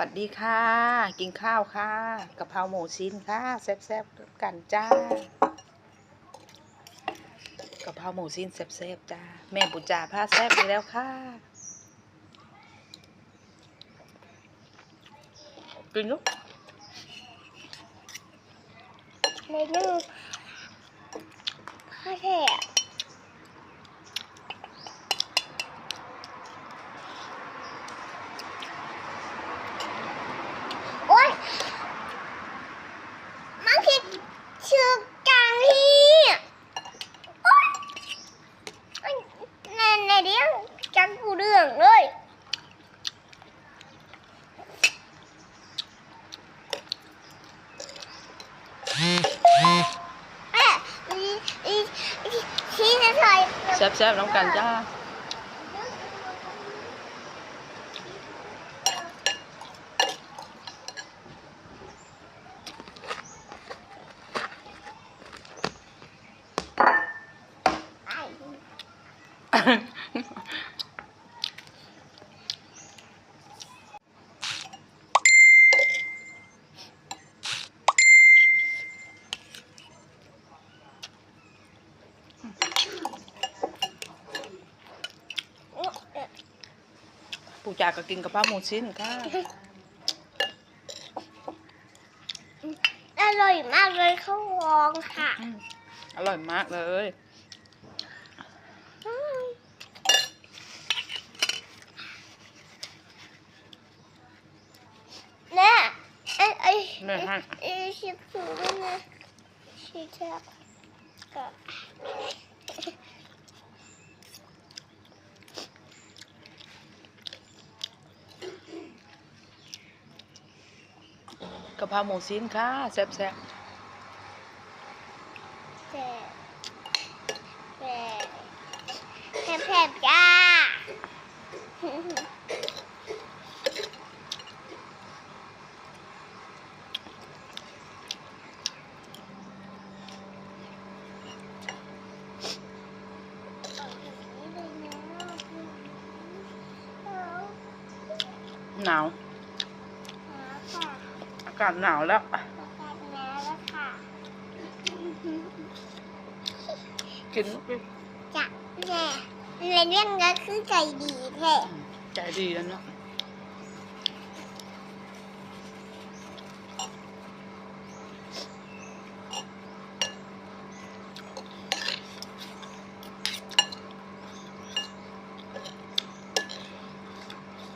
สวัสดีค่ะ กินข้าวค่ะกะเพราหมูชิ้นค่ะแซ่บๆกันจ้ากะเพราหมูชิ้นแซ่บๆจ้าแม่ปุจาผ้าแซ่บอีกแล้วค่ะกินลูกเมนูข้าวแช่โอ๊ยมันผิดชื่อกลางที่โอ๊ยในในเรื่องจังกูเรื่องเลย แม่อีอีอีชี้จะถอย แซ่บๆน้ำกันจ้า ปุจจาก็กินกะเพราหมูชิ้นค่ะ อร่อยมากเลยข้าววองค่ะอืมอร่อยมากเลยอืมแน่ไอ้ไอ้แม่ให้ ไอ้ชิบสูด้วยนะชิบแทบก็ กะเพราหมูชิ้นค่ะแซ่บแต่แต่แผลบแผลบจ้าๆหนาวอากาศหนาวแล้ว กินลูกดิจะแม่เรื่องก็คือใจดีแท้ใจดีแล้วเนาะแ